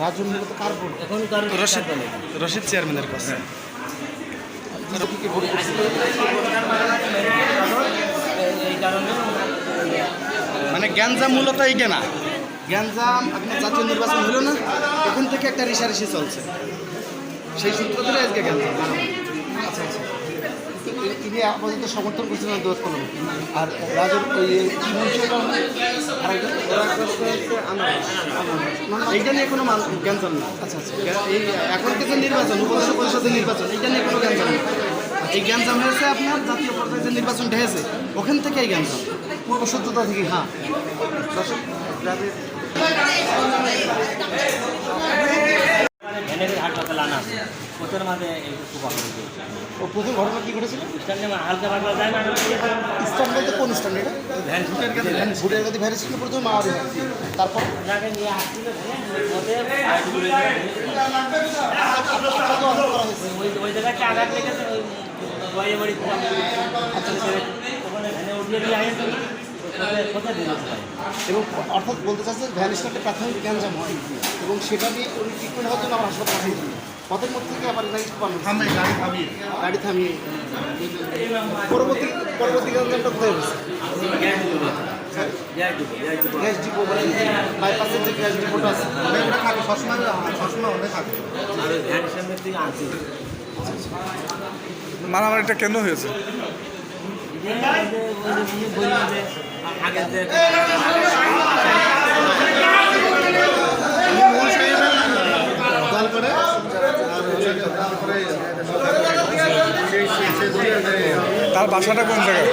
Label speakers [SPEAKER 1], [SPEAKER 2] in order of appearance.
[SPEAKER 1] রাজু কার
[SPEAKER 2] এখন কারণ
[SPEAKER 3] রশিদ রশিদ চেয়ারম্যানের কাছে।
[SPEAKER 1] করছে?
[SPEAKER 3] মানে গ্যাঞ্জাম মূলত এইটা না গ্যাঞ্জাম আপনার জাতীয় নির্বাচন হলো না? ওখান থেকে একটা রেশারেশি চলছে। সেই সূত্র ধরে আজকে গ্যাঞ্জাম।
[SPEAKER 1] আচ্ছা আচ্ছা। ইনি আপাতত সমর্থন করছেন না দোষ করলেন আর রাজুর ওই বলছে আরেকজন
[SPEAKER 3] এইটা নিয়ে কোনো মান- গ্যাঞ্জাম না।
[SPEAKER 1] আচ্ছা আচ্ছা।
[SPEAKER 3] এই এখন যে নির্বাচন উপদেষ্টা পরিষদের নির্বাচন এইটা নিয়ে কোনো গ্যাঞ্জাম নেই এই গ্যাঞ্জাম হয়েছে আপনার জাতীয় পর্যায়ে যে নির্বাচনটা হয়েছে ওখান থেকে এই গ্যাঞ্জাম
[SPEAKER 1] পূর্ব সত্যতা থেকে হ্যাঁ। দর্শক
[SPEAKER 2] আনা ওটার মাঝে
[SPEAKER 1] ও প্রথম ঘটনা কি ঘটেছিল?
[SPEAKER 2] স্ট্যান্ডে
[SPEAKER 1] বলতে কোন স্ট্যান্ড এটা?
[SPEAKER 2] ভ্যান ভ্যান
[SPEAKER 1] ভোটের গতি ভাইরাস ছিল প্রথমে মাওয়ারি তারপর?
[SPEAKER 2] ভ্যানে
[SPEAKER 1] এবং অর্থাৎ বলতে চাচ্ছেন ভ্যান স্ট্যান্ডে প্রাথমিক গ্যাঞ্জাম হয়। এবং সেটা নিয়ে ট্রিটমেন্ট হওয়ার জন্য আমার হাসপাতাল পাঠিয়ে পথের থেকে আবার গাড়ি পান গাড়ি থামিয়ে। গাড়ি থামিয়ে পরবর্তী পরবর্তী গ্যাঞ্জামটা কোথায় হয়েছে?
[SPEAKER 2] গ্যাস ডিপো
[SPEAKER 1] মানে বাইপাসের যে গ্যাস ডিপোটা আছে।
[SPEAKER 4] ওটা থাকে সবসময় সবসময় ওটা থাকে।
[SPEAKER 2] আর ওই ভ্যান সামনের দিকে আনছি
[SPEAKER 3] মারামারিটা কেন হয়েছে
[SPEAKER 2] বললাম যে আগে যে
[SPEAKER 4] দল করে আর হচ্ছে তারপরে সেই সেই সেই দুটো
[SPEAKER 3] তার বাসাটা কোন জায়গায়?